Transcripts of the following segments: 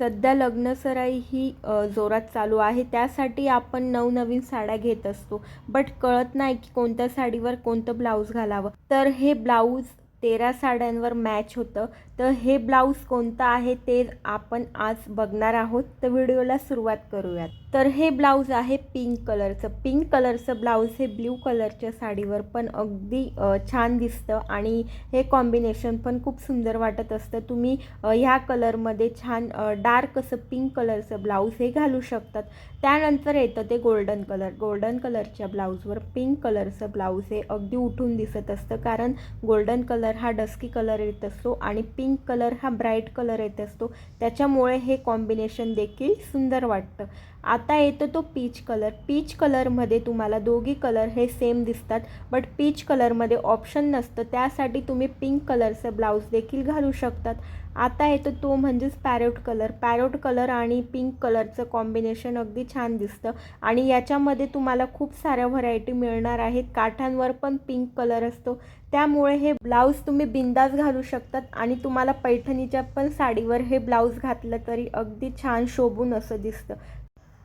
सध्या लग्नसराई ही जोरात चालू आहे. त्यासाठी आपण नवनवीन साड्या घेत असतो. बट कळत नाही की कोणत्या साडीवर कोणतं ब्लाऊज घालावं. तर हे ब्लाऊज तेरा साड्यांवर मॅच होतं. तर हे ब्लाऊज कोणतं आहे ते आपण आज बघणार आहोत. तर व्हिडिओला सुरुवात करूयात. तर हे ब्लाऊज आहे पिंक कलरचं. पिंक कलरचं ब्लाऊज हे ब्ल्यू कलरच्या साडीवर पण अगदी छान दिसतं आणि हे कॉम्बिनेशन पण खूप सुंदर वाटत असतं. तुम्ही ह्या कलरमध्ये छान डार्क असं पिंक कलरचं ब्लाऊज हे घालू शकतात. त्यानंतर येतं ते गोल्डन कलर. गोल्डन कलरच्या ब्लाऊजवर पिंक कलरचं ब्लाऊज हे अगदी उठून दिसत असतं. कारण गोल्डन कलर हा डस्की कलर येत असतो आणि पिंक कलर हा ब्राईट कलर येत असतो. त्याच्यामुळे हे कॉम्बिनेशन देखील सुंदर वाटतं. आता येतो तो पीच कलर पीच कलरमध्ये तुम्हाला दोघी कलर हे सेम दिसतात बट पीच कलरमध्ये ऑप्शन नसतं. त्यासाठी तुम्ही पिंक कलरचं ब्लाऊज देखील घालू शकतात. आता येतो तो म्हणजेच पॅरोट कलर पॅरोट कलर आणि पिंक कलरचं कॉम्बिनेशन अगदी छान दिसतं. आणि याच्यामध्ये तुम्हाला खूप साऱ्या व्हरायटी मिळणार आहेत. काठांवर पण पिंक कलर असतो. त्यामुळे हे ब्लाऊज तुम्ही बिंदास घालू शकतात. आणि तुम्हाला पैठणीच्या पण साडीवर हे ब्लाऊज घातलं तरी अगदी छान शोभून असं दिसतं.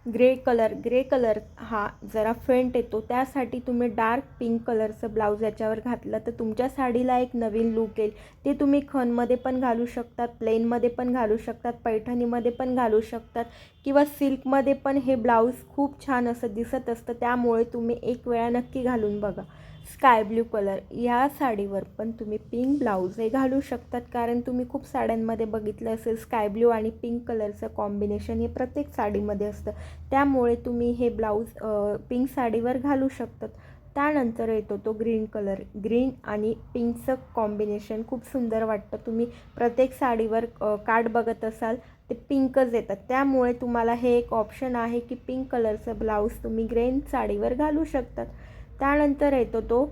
ग्रे कलर ग्रे कलर हा जरा फेंट येतो. त्यासाठी तुम्ही डार्क पिंक कलरचं ब्लाऊज याच्यावर घातलं तर तुमच्या साडीला एक नवीन लुक येईल. ते तुम्ही खनमध्ये पण घालू शकतात प्लेनमध्ये पण घालू शकतात पैठणीमध्ये पण घालू शकतात किंवा सिल्कमध्ये पण हे ब्लाऊज खूप छान असं दिसत असतं. त्यामुळे तुम्ही एक वेळा नक्की घालून बघा. स्काय ब्ल्यू कलर या साडीवर पण तुम्ही पिंक ब्लाऊज हे घालू शकतात. कारण तुम्ही खूप साड्यांमध्ये बघितलं असेल स्काय ब्ल्यू आणि पिंक कलरचं कॉम्बिनेशन हे प्रत्येक साडीमध्ये असतं. त्यामुळे तुम्ही हे ब्लाऊज पिंक साडीवर घालू शकतात. त्यानंतर येतो तो ग्रीन कलर ग्रीन आणि पिंकचं कॉम्बिनेशन खूप सुंदर वाटतं. तुम्ही प्रत्येक साडीवर कार्ड बघत असाल ते पिंकच येतात. त्यामुळे तुम्हाला हे एक ऑप्शन आहे की पिंक कलरचं ब्लाऊज तुम्ही ग्रेन साडीवर घालू शकतात. त्यानंतर येतो तो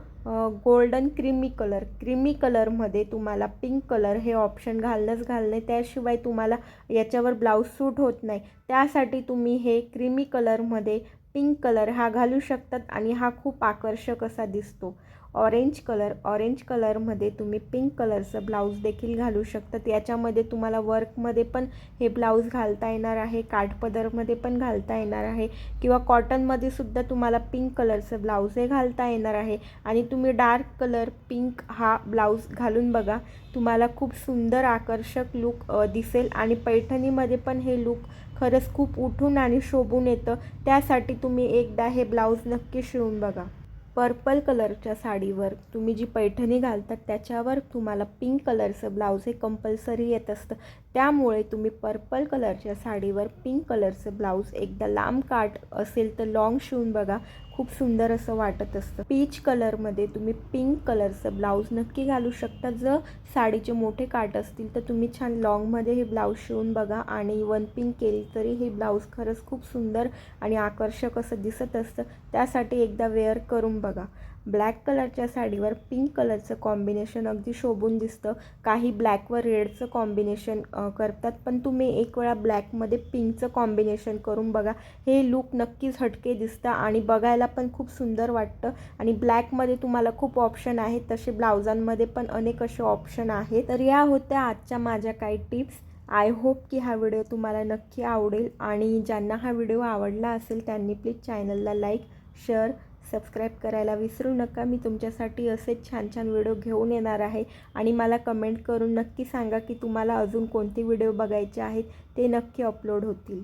गोल्डन क्रीमी कलर क्रीमी कलरमध्ये तुम्हाला पिंक कलर हे ऑप्शन घालणंच घालणे त्याशिवाय तुम्हाला याच्यावर ब्लाऊज सूट होत नाही. त्यासाठी तुम्ही हे क्रीमी कलरमध्ये पिंक कलर हा घालू शकतात आणि हा खूप आकर्षक असा दिसतो. ऑरेंज कलर ऑरेंज कलरमध्ये तुम्ही पिंक कलरचं ब्लाऊज देखील घालू शकतात. याच्यामध्ये तुम्हाला वर्कमध्ये पण हे ब्लाऊज घालता येणार आहे काठपदरमध्ये पण घालता येणार आहे किंवा कॉटनमध्ये सुद्धा तुम्हाला पिंक कलरचं ब्लाऊज हे घालता येणार आहे. आणि तुम्ही डार्क कलर पिंक हा ब्लाऊज घालून बघा तुम्हाला खूप सुंदर आकर्षक लुक दिसेल. आणि पैठणीमध्ये पण हे लुक खरंच खूप उठून आणि शोभून येतं. त्यासाठी तुम्ही एकदा हे ब्लाऊज नक्की शिवून बघा. पर्पल कलरच्या साडीवर तुम्ही जी पैठणी घालतात त्याच्यावर तुम्हाला पिंक कलरचं ब्लाऊज हे कंपल्सरी येत असतं. त्यामुळे तुम्ही पर्पल कलरच्या साडीवर पिंक कलरचं ब्लाऊज एकदा लांब काट असेल तर लाँग शिवून बघा. खूप सुंदर असं वाटत असतं. पीच कलरमध्ये तुम्ही पिंक कलरचं ब्लाऊज नक्की घालू शकता. जर साडीचे मोठे काट असतील तर तुम्ही छान लॉंगमध्ये हे ब्लाऊज शिवून बघा आणि वन पिंक केली तरी हे ब्लाऊज खरंच खूप सुंदर आणि आकर्षक असं दिसत असतं. त्यासाठी एकदा वेअर करून बघा. ब्लॅक कलरच्या साडीवर पिंक कलरचं कॉम्बिनेशन अगदी शोभून दिसतं. काही ब्लॅकवर रेडचं कॉम्बिनेशन करतात पण तुम्ही एक वेळा ब्लॅकमध्ये पिंकचं कॉम्बिनेशन करून बघा. हे लूक नक्कीच हटके दिसतं आणि बघायला पण खूप सुंदर वाटतं. आणि ब्लॅकमध्ये तुम्हाला खूप ऑप्शन आहेत तसे ब्लाउजांमध्ये पण अनेक असे ऑप्शन आहेत. तर या होत्या आजच्या माझ्या काही टिप्स. आय होप की हा व्हिडिओ तुम्हाला नक्की आवडेल आणि ज्यांना हा व्हिडिओ आवडला असेल त्यांनी प्लीज चॅनलला लाईक शेअर सबस्क्राईब करायला विसरू नका. मी तुमच्यासाठी असेच छान छान व्हिडिओ घेऊन येणार आहे. आणि मला कमेंट करून नक्की सांगा की तुम्हाला अजून कोणते व्हिडिओ बघायचे आहेत. ते नक्की अपलोड होतील.